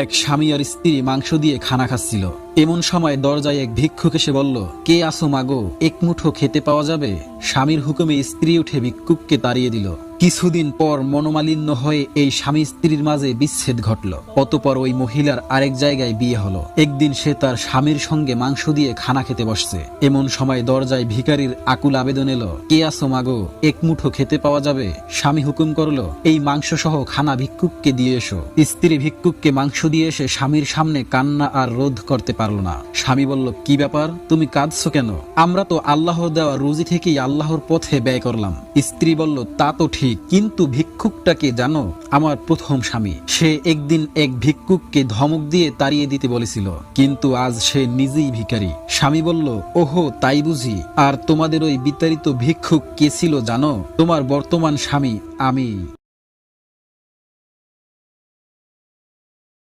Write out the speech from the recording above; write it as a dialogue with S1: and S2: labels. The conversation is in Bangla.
S1: এক স্বামী আর স্ত্রী মাংস দিয়ে খানা খাচ্ছিল। এমন সময় দরজায় এক ভিক্ষুক এসে বলল, কে আসো মাগো এক মুঠো খেতে পাওয়া যাবে? স্বামীর হুকুমে স্ত্রী উঠে ভিক্ষুককে তাড়িয়ে দিল। কিছুদিন পর মনোমালিন্য হয়ে এই স্বামী স্ত্রীর মাঝে বিচ্ছেদ ঘটল। অতপর ওই মহিলার আরেক জায়গায় বিয়ে হলো। একদিন সে তার স্বামীর সঙ্গে মাংস দিয়ে খানা খেতে বসছে। এমন সময় দরজায় ভিখারির আকুল আবেদন এলো, কে আসো মাগো? এক মুঠো খেতে পাওয়া যাবে? স্বামী হুকুম করল, এই মাংস সহ খানা ভিক্ষুককে দিয়ে এসো। স্ত্রী ভিক্ষুককে মাংস দিয়ে এসে স্বামীর সামনে কান্না আর রোধ করতে পারল না। স্বামী বলল, কি ব্যাপার? তুমি কাঁদছো কেন? আমরা তো আল্লাহ দেওয়া রুজি থেকেই আল্লাহর পথে ব্যয় করলাম। স্ত্রী বলল, তা তো ঠিক, কিন্তু ভিক্ষুকটাকে জানো? আমার প্রথম স্বামী। সে একদিন এক ভিক্ষুককে ধমক দিয়ে তাড়িয়ে দিতে বলেছিল, কিন্তু আজ সে নিজেই ভিকারি স্বামী বলল, ওহো, তাই বুঝি। আর তোমাদের ওই বিতাড়িত ভিক্ষুক কে ছিল জানো? তোমার বর্তমান স্বামী, আমি।